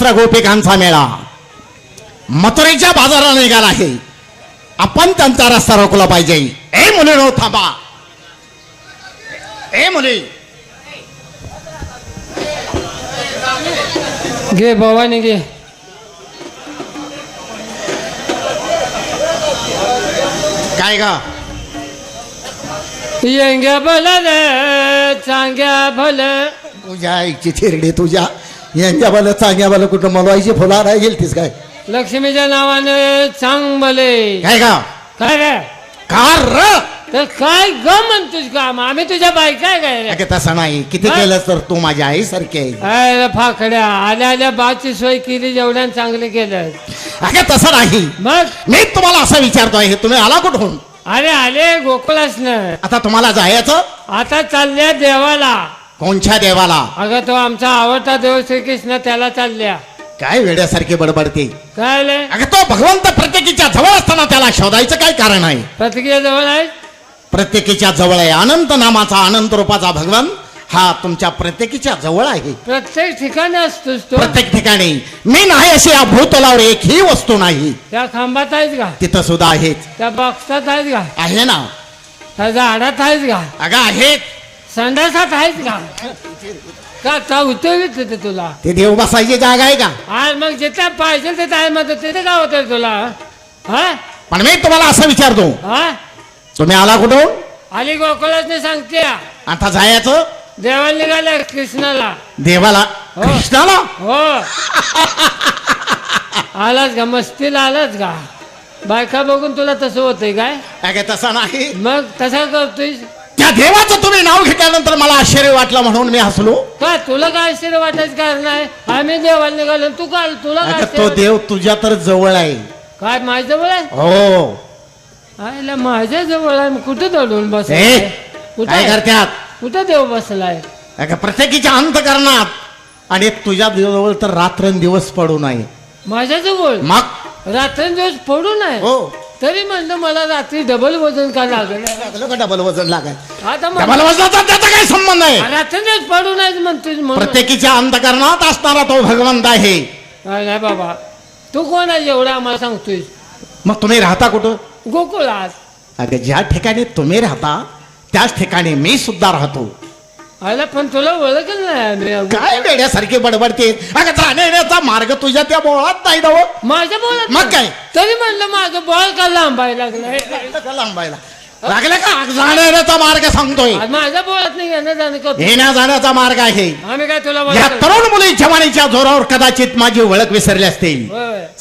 शस्त्र गोपिकांचा मेळा. मथुरेच्या बाजाराला निघाला आहे. आपण त्यांचा रस्ता रोखला पाहिजे. ए मुली नो थांबा. ए मुली. घे भवानी घे. काय ग? येंग्या भल चांग्या भल. तुझ्या आईची थिरडी तुझ्या यांच्या बाला चांगल्या बाला कुठं मलवायची? फुला नाही गेलतीस काय? लक्ष्मीच्या नावाने चांग भले काय का काय रे? कार र? तर काय ग म्हणतोस काम आम्ही तुझ्या बाई काय काय रे? तसं नाही. किती हा? केलं तर तू माझ्या आईसारखी आहे. अरे फाकड्या? आल्या आल्या बाची सोय केली जेवढ्या चांगले केलं अगं तसं नाही. मग? मी तुम्हाला असं विचारतोय हे तुम्ही आला कुठून? अरे आले गोकुळास न आता तुम्हाला जायचं? आता चालल्या देवाला. कोणच्या देवाला? अगं तो आमचा आवडता देव श्रीकृष्ण त्याला चालल्या. काय वेड्यासारखी बडबडते? काय आले अगं तो भगवंत प्रत्येकीच्या जवळ असताना त्याला शोधायचं काय कारण आहे? प्रतिक्रिया जवळ आहे? प्रत्येकीच्या जवळ आहे. अनंत नामाचा अनंत रूपाचा भगवान हा तुमच्या प्रत्येकीच्या जवळ आहे. प्रत्येक ठिकाणी असतोस तो. प्रत्येक ठिकाणी. मी नाही अशी या भूतलावर एकही वस्तू नाही. त्या खांबात आहेस का? तिथं सुद्धा आहेच. त्या बॉक्सात आहेस का? आहे ना? त्या झाडात आहेस का? अगं आहेत. संडासात आहेस का? का उतरली तिथे तुला? ते देव बसायची जागा आहे का? आज मग जिथे पाहिजे तिथे आहे मग तिथे का होतं तुला? हा? पण मी तुम्हाला असं विचारतो. हा? तुम्ही आला कुठून? आली गोकुळात सांगते. आता जायचं? देवाला निघाल्या कृष्णाला. देवाला? हो. कृष्णाला? हो. आलाच का? मस्तीला आलाच का? बायका बघून तुला तसं होतंय काय? अगं तसं नाही. मग तसा करतोय त्या देवाचं तुम्ही नाव घेतल्यानंतर मला आश्चर्य वाटलं म्हणून मी हसलो. का तुला काय आश्चर्य वाटायचं कारण आहे? आम्ही देवाला निघालो तू काय तुला काय अगं तो आश्चर्य? देव तुझ्या तर जवळ आहे. काय माझ्या जवळ आहे? हो. माझ्या जवळ आहे. मग कुठं दडून कुठं काय आहे? करत्यात? कुठं देव बसलाय? अगं प्रत्येकीच्या अंत करणार आणि तुझ्या जवळ तर रात्रंदिवस पडू नये. माझ्या जवळ? मग? रात्रंदिवस पडू नये? हो. तरी म्हणलं मला रात्री डबल वजन का लागलं लागलं का डबल वजन लागाय आता डबल वजनाचा त्याचा काय संबंध आहे रात्रंदिवस पडू म्हणतोय म्हणून. प्रत्येकीच्या अंतकरणात असणारा तो भगवंत आहे. काय नाही बाबा. तू कोण आहे एवढं आम्हाला सांगतोय मग तुम्ही राहता कुठं? गोकुळात. अगं ज्या ठिकाणी तुम्ही राहता त्याच ठिकाणी मी सुद्धा राहतो. आला पण तुला ओळखलं नाही काय वेड्यासारखी बडबडते? अगं जाण्याचा मार्ग तुझ्या त्या बोळात नाही दाव माझ्या बोलत मग काय? तरी म्हणलं माझं बॉल का लांबायला लागलाय? लांबायला? लागलं का? जाण्याचा मार्ग सांगतोय. माझ्या बोलत नाही येणं जाणं येण्या जाण्याचा मार्ग आहे. आम्ही काय तुला या? तरुण मुली जवानीच्या जोरावर कदाचित माझी ओळख विसरली असतील.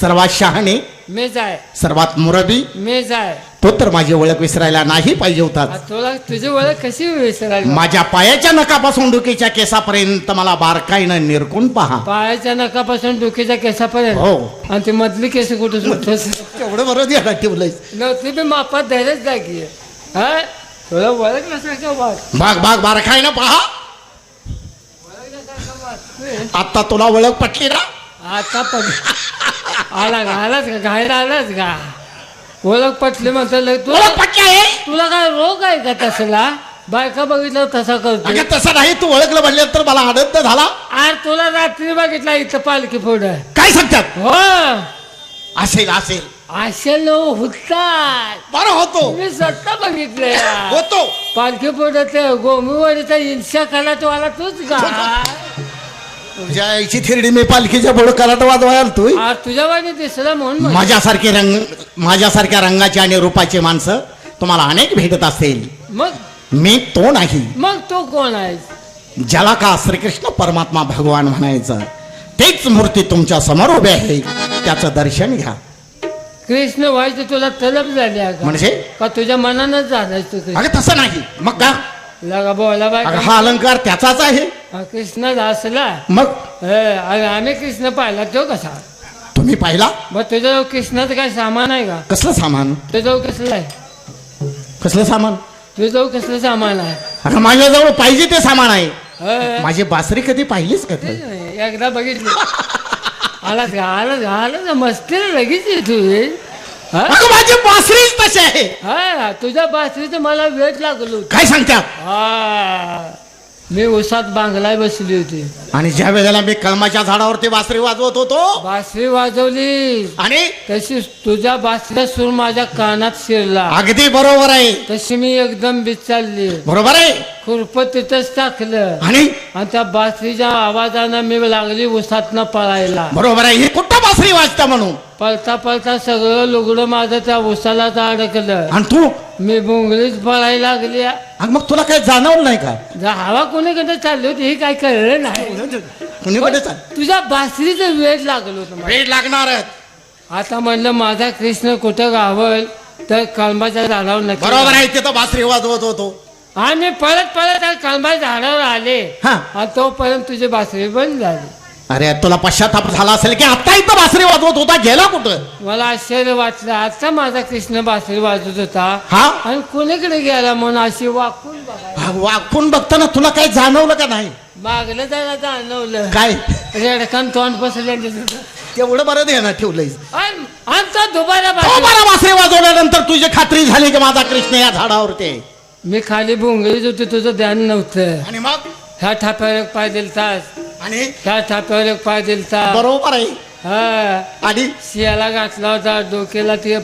सर्वात शहाणे मीच आहे सर्वात मुरबी मीच आहे तो तर माझी ओळख विसरायला नाही पाहिजे होता. तुला तुझी ओळख कशी विसरायला? माझ्या पायाच्या नकापासून डोकीच्या केसापर्यंत मला बारकाईनं निरकून पहा. पायाच्या नकापासून डोक्याच्या केसापर्यंत? हो. आणि ते मधली केस कुठं सुटतोस? तेवढं बरोबर याला ठेवलंय नव्हती बी मापात धरच जागी. हा? तुला ओळख नसायचं भाग भाग बारकाईनं पहा. आता तुला ओळख पटली ना? आता पण आला का आलाच का? घायला आलाच का? ओळख पटली म्हणतो तुला ओळख पटली आहे? तुला काय रोग आहे का तसला बायका बघितलं तसा करतो. अगं तसं नाही तू ओळखलं म्हणले तर मला आनंद झाला. आज तुला रात्री बघितला इथं पालखी पुढं. काय सांगतात? हो. असेल असेल. असे लोक हुतात बरं होतो. मी स्वतः बघितले होतो. पालखी पुढं ते गोमीवाडीचा इन्शा खाला तो आला तूच का? तुझ्या आईची थिरडी मी पालखीच्या पुढे कराट वाजवायला तू आज तुझ्या वाणी दिसला म्हणून. माझ्यासारखे रंग माझ्यासारख्या रंगाची आणि रूपाची माणसं तुम्हाला अनेक भेटत असतील मग? मी तो नाही. मग तो कोण आहे? ज्याला का श्रीकृष्ण परमात्मा भगवान म्हणायचं तेच मूर्ती तुमच्यासमोर उभे आहे. त्याचं दर्शन घ्या. कृष्ण व्हायचं तुला तलब झाली म्हणजे? का तुझ्या मनानच अगं तसं नाही. मग का? लगा बोला हा अलंकार त्याचाच आहे. कृष्ण असला मग? हे, अरे आम्ही कृष्ण पाहिला तो कसा? तुम्ही पाहिला? मग तुझ्याजवळ कृष्णाचं काय सामान आहे का? कसलं सामान? तुझ्याजवळ कसलं आहे? कसलं सामान? तुझ्याजवळ कसलं सामान आहे? अगं माझ्याजवळ पाहिजे ते सामान आहे. हे, माझी बासरी कधी पाहिलीच का तू? एकदा बघितली. आलाच का? आलाच का? आलाच का? मस्तीला लगेच येतो हे. हा? अगं माझी बासरीच तशी आहे. हा तुझ्या बासरीचं मला वेट लागलो काय सांगतात हा. मी उसात बांगलाय बसली होती. आणि ज्या वेळेला मी कलमाच्या झाडावरती बासरी वाजवत होतो बासरी वाजवली आणि तशी तुझ्या बासरीचा सूर माझ्या कानात शिरला. अगदी बरोबर आहे. तशी मी एकदम बिचारली बरोबर आहे. खुरपत तिथंच टाकलं. आणि? आणि त्या बासरीच्या आवाजानं मी लागली उसातनं पळायला. बरोबर आहे. ही कुठं बासरी वाजता म्हणून? पळता पळता सगळं लुगडं माझं त्या उसालाच अडकलं. आणि तू? मी बुंगलीच पळायला लागली. आणि मग तुला काही जाणवलं नाही का? जा हवा कोणीकडे चालली होती हे काय कळलं नाही. कुणीकडे चाल तुझ्या बासरीचं वेळ लागलं होतं मला. वेळ लागणार आता म्हणलं माझा कृष्ण कुठं गावल तर कळंबाच्या झाडावर नक्की बरोबर आहे तिथं बासरी वाजवत होतो. आणि परत परत त्या झाडावर आले. हा. आणि तोपर्यंत तुझी बासरी बंद झाली. अरे तुला पश्चाताप झाला असेल की आता इथं बासरी वाजवत होता? गेला कुठं? मला आश्चर्य वाटलं. आता माझा कृष्ण बासरी वाजत होता. हा? आणि कोणीकडे गेला म्हणून अशी वाकून बघायला? हा, वाकून बघताना तुला काही जाणवलं का नाही? मागलं जरा जाणवलं. काय? रेडकान तोंड बसले तेवढं बरं ध्यानात ठेवलंय आमचा दुबारा तो बासरी वाजवल्यानंतर तुझी खात्री झाली की माझा कृष्ण या झाडावरती आहे. मी खाली भोंगळीच होती तुझं ध्यान नव्हतं. आणि मग? ह्या थाप्यावर एक पाय दिलतास आणि? ह्या थाप्यावर एक पाय दिलता बरोबर आहे. हा. आणि? शियाला घातला होता डोक्याला ते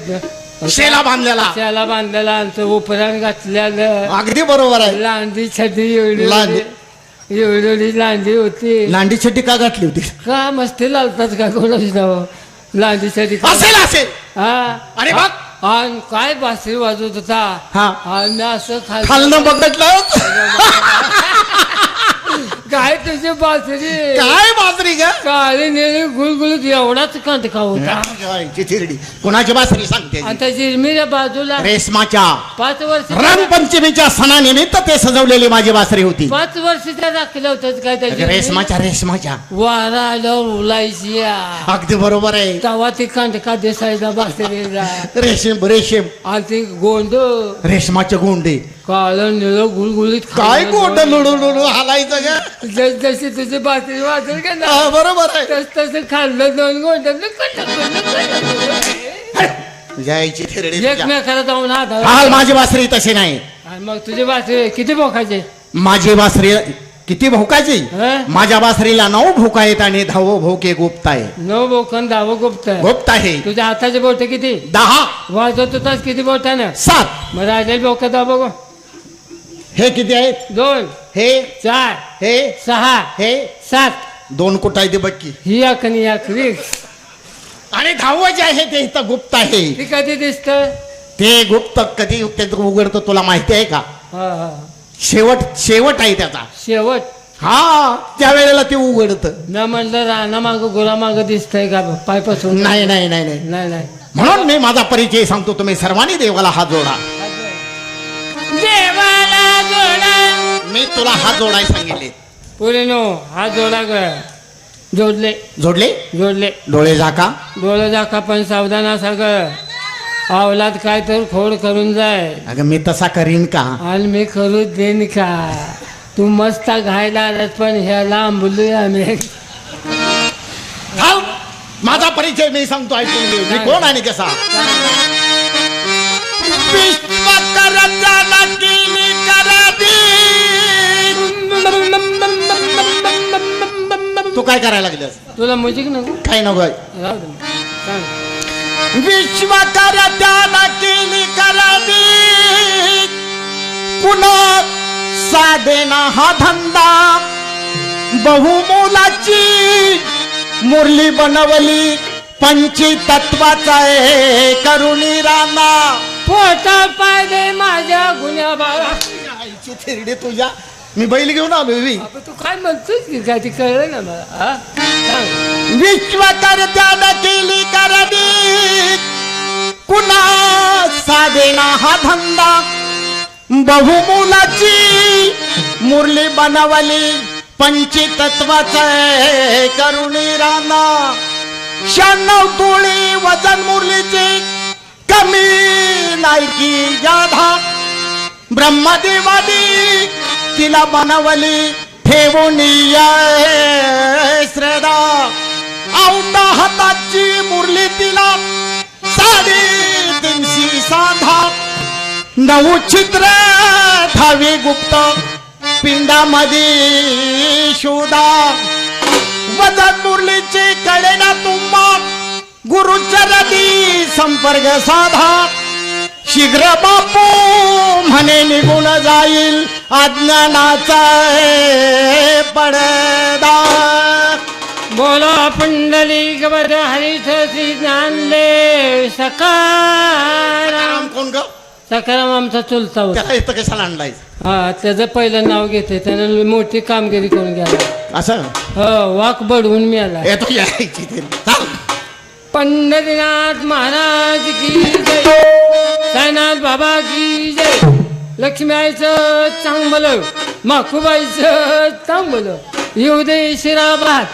शेला बांधलेला. शियाला बांधलेला आणि तो उपरान घातलेलं अगदी बरोबर आहे. लांडी छडी एवढी लांडी. एवढी एवढी लांडी होती. लांडी छड्डी का घातली होती? का मस्ती लावतात का कोणाच नाव लांडी छडी का असेल असेल. हा. अरे बघ. आणि काय बासरी वाजवत होता? हा. आणि असं खाल खालनं बघितलं. काय तुझी बासरी? काय बासरी ग? काळी निळी एवढाच कंटका होता. चिथिरडी कोणाची बासरी सांगते? आणि त्या जिरमीच्या बाजूला रेशमाच्या पाच वर्ष रंगपंचमीच्या सणानिमित्त ते सजवलेली माझी बासरी होती. पाच वर्षाच्या राखल्या होत्यात काय त्या जिरमीला? रेशमाच्या रेशमाच्या. वारा आल्यावर उलायची. अगदी बरोबर आहे. तेव्हा ती कंटका दिसायचा बासरीला? रेशीम रेशीम. आणि ती गोंड. रेशमाचे गोंडे. काळ निळ गुळगुळीत काय गोंड. लुडू हालायचं ग? जस जशी तुझी बासरी वाजल का ना? हा, बरोबर आहे. तस तसं खाल्लं दोन गोंड तुझ्या आईची थिरडी तुझ्या. एकमेकाला जाऊन हात हाल माझी बासरी तशी नाही. मग तुझी बासरी किती बोकायचे माझी बासरी किती भोकाची हं? माझ्या बासरीला नऊ भोका आहेत आणि दहावं भोके गुप्त आहे नऊ बोकन दहावं गुप्त गुप्त आहे. तुझ्या हाताचे बोट किती? दहा. वाजवत होतास किती बोटानं? सात. मग राहिले बोक दाव बघू हे किती आहेत? दोन हे? चार हे? सहा हे? सात. दोन कुठं आहे ते बक्की ही अकनी अकरी आणि दहावं जे आहे ते इथं गुप्त आहे. ती कधी दिसत? ते गुप्त कधी ते उघडतं तुला माहिती आहे का? शेवट शेवट आहे त्याचा. शेवट? हा त्या वेळेला ते उघडत. न म्हणलं राणा माग गोरा माग दिसतंय का पायपासून नाही नाही नाही नाही. नाही नाही. म्हणून मी माझा परिचय सांगतो तुम्ही सर्वांनी देवाला हात जोडा. जोडा. मी तुला हात जोडाय सांगितले. पुढे नो हा जोडा ग. जोडले. जोडले? जोडले. डोळे झाका. डोळं दाखा पण सावधान असा ग. अवलाद काय तर खोड करून जाय. अगं मी तसा करीन का? आणि मी करू देईन का? तू मस्त घायला आलास पण ह्याला आंबुलूया आम्ही. थांब. माझा परिचय मी सांगतो ऐकून घे. मी कोण आणि कसा? करावी. तू काय करायला लागलीस? तुला मुजिक नको. काय नको? राहू दे. सांग विश्वकर्त्याला केली करावी. पुन्हा साधेना हा धंदा. बहुमोलाची मुरली बनवली. पंचतत्वाचा आहे करुणी राणा. पोटा पाय माझ्या गुन्ह्या बाळा आईची थिरडी तुझ्या मी बैल घेऊन आलो मी अबे तू काय म्हणतोस की? काय ते कळलं ना मला? हा? सांग. केली करणी कुणा साधेना हा धंदा? बहुमुलाची मुरली बनवली. पंचतत्वाचा करुणी राणा. शहाण्णव तुळी वजन मुरलीची. कमी नाही की जाधा. ब्रह्मदेवानी तिला बनवली ठेवून श्रेदा श्रद्धा हाताची मुरली तिला साडी तीनशी साधा. नऊ चित्र धावी गुप्त पिंडामध्ये शोधा. वजन मुरलीची कळे ना तुम्हा गुरुचरणी संपर्क साधा. शीघ्र बापू म्हणे निघून जाईल अज्ञानाचा पडदा. बोला पुंडलिक बर हरिथ श्री ज्ञानले सकाराम. कोण ग? सकाराम आमचा चुलता होता. त्याला इथं कशाला आणलाय हा त्याचं पहिलं नाव घेते त्यानं मोठी कामगिरी करून घ्यायला. असं? हो वाक बडवून मिळाला. येतो यायची ते. चाल. पंढरीनाथ महाराज की जय. साईनाथ बाबा की जय. लक्ष्मी आईचं चांगलं माखूबाईचं चांगलं. येऊ दे शिराबाद.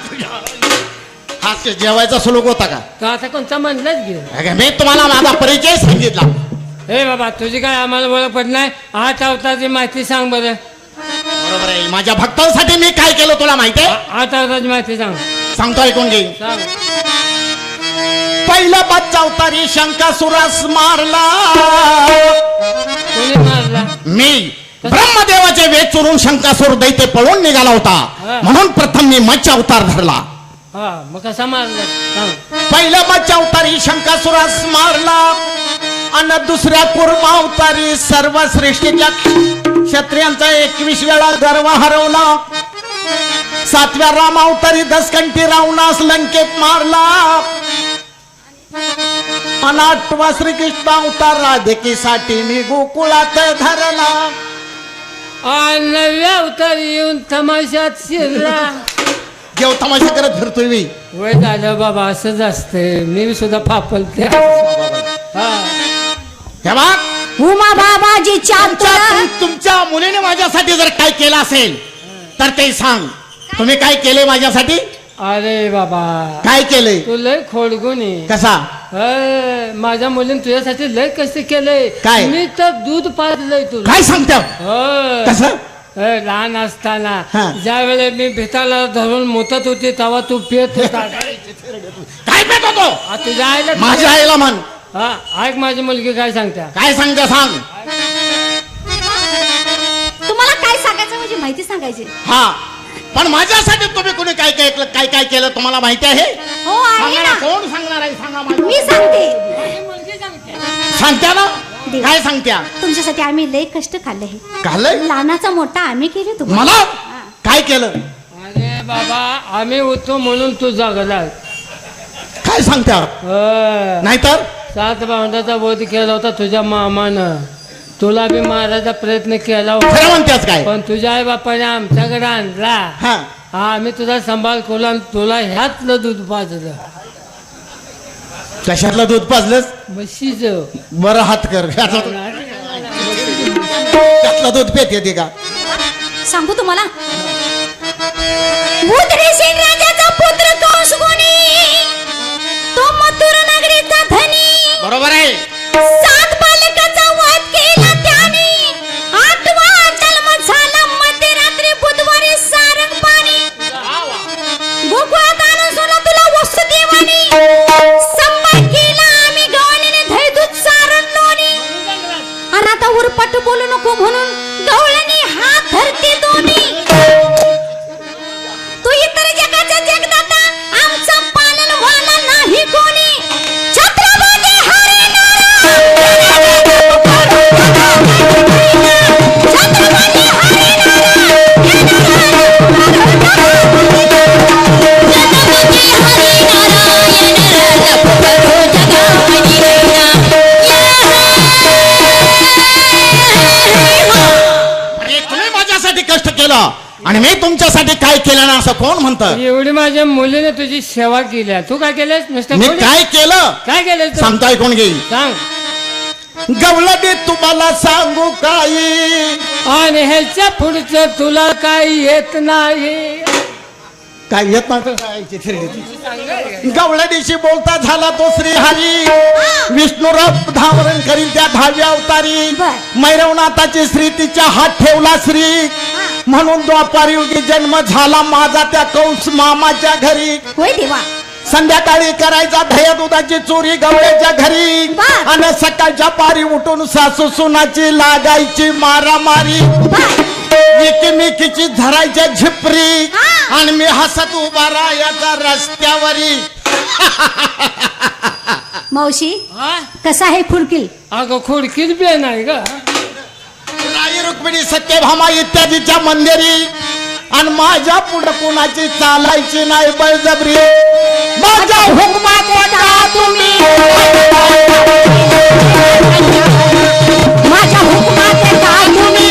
हा जेवायचा सुलूक होता का? तो आता कोणता म्हणलाच घे अगं, मी तुम्हाला माझा परिचय सांगितला. हे बाबा तुझी काय आम्हाला पडत नाही? आठ अवतारची माहिती सांग बरं. बरोबर आहे. माझ्या भक्तांसाठी मी काय केलं तुला माहिती आहे? आठ अवतारची माहिती सांग. सांगतो ऐकून घे. सांग. पहिला बच्चा अवतारी शंकासुरास मारला. कोणी मारला. मी ब्रह्मदेवाचे वेद चोरून शंकासुर दैते पळून निघाला होता. म्हणून प्रथम मी मच्छ अवतार धरला. हा मग कसा मारला? सांग. पहिल्या अवतारी शंकासुरास मारला. आणि दुसऱ्या कुर्मा अवतारी सर्व सृष्टीच्या क्षत्रियांचा एकवीस वेळा गर्व हरवला. सातव्या राम अवतारी दसकंठी रावणास लंकेत मारला. आणि आठवा श्रीकृष्ण अवतार राधिकेसाठी मी गोकुळात धरला अवतार येऊन तमाशात शिरला. देव तमाशा करत फिरतोय मी. वय झालं बाबा असंच असतंय. मी सुद्धा फापलते. हा. हे बघ. उमा बाबाजी तुमच्या चातुर तुम- तुमच्या मुलीने माझ्यासाठी जर काय केलं असेल तर ते सांग. तुम्ही काय केले माझ्यासाठी? अरे बाबा. काय केले तू लय खोडगुणी. कसा? माझ्या मुलीने तुझ्यासाठी लय कष्ट केलंय. काय? मी तर दूध पाजलंय तुला. काय सांगते? होय. कसं? अय, लहान असताना हा. ज्या वेळेला मी भिताला धरून मोतत होती तेव्हा तू पेत होता. काय पेट होतो? आ, तुझ्या आईला माझ्या आईला म्हण. हा ऐक माझी मुलगी काय सांगते काय सांगते सांग. तुम्हाला काय सांगायचं म्हणजे माहिती सांगायची. हा. पण माझ्यासाठी तुम्ही कोणी काय काय केलं- काय काय केलं तुम्हाला माहिती आहे? हो आहे सांगा ना कोण सांगणार आहे? सांगा मला. मी सांगते. सांगत्या ना? देव. काय सांगत्या? तुमच्यासाठी आम्ही लय कष्ट खाल्ले हे. कालय लहानाचा मोठा आम्ही केले तुम्हाला. मला? काय केलं? अरे बाबा आम्ही होतो म्हणून तू जगला काय सांगत्या. नाहीतर? सात भावंडाचा वध केला होता तुझ्या मामानं. तुला बी मारायचा प्रयत्न केला होता. खरं म्हणतेस काय? पण तुझ्या आई बापाने आमच्याकडे आणला. हा. हा आम्ही तुझा सांभाळ केला आणि तुला ह्यातलं दूध पाजलं. कशातलं दूध पाजलंस? म्हशीचं. बरं हात कर. त्यातलं दूध. पेत येते का? सांगू तुम्हाला? उदरेशील राजाचा पुत्र कंस कोणी तो मथुर नगरीचा धनी. बरोबर आहे. आता उरपट बोलू नको म्हणून. केलं? आणि मी तुमच्यासाठी काय केलं ना असं कोण म्हणतं? एवढी माझ्या मुलीने तुझी सेवा केली तू काय केलंस नुसतं मी कोणी? काय केलं? काय केलंस तू? सांगतो ऐकून घे सांग. गवलडी तुम्हाला सांगू काही? आणि ह्याच्या पुढचं तुला काही येत नाही. काय येत नाही गवळडीशी बोलता झाला तो श्रीहरी. विष्णू रथ धावरण करील त्या दहाव्या अवतारी. बर. मैरवनाथाची श्री तिच्या हात ठेवला श्री. म्हणून द्वापार युगी जन्म झाला माझा त्या कंस मामाच्या घरी. होय देवा. संध्याकाळी करायचा दह्या दुधाची चोरी गवळ्याच्या घरी. बर. आणि सकाळच्या पारी उठून सासू सुनाची लागायची मारामारी. बर. एकमेकीची धरायच्या झिपरी. हा. आणि मी हसत उभा राहायचा रस्त्यावरी. मावशी हा? कसा आहे फुलकिल अगं खुडकीत बी नाही का राई पिढी सत्यभामा इत्यादीच्या मंदिरी. आणि माझ्या पुढं कोणाची चालायची नाही बळजबरी. माझ्या हुकमात वटा तुम्ही. माझ्या हुकमात तुम्ही.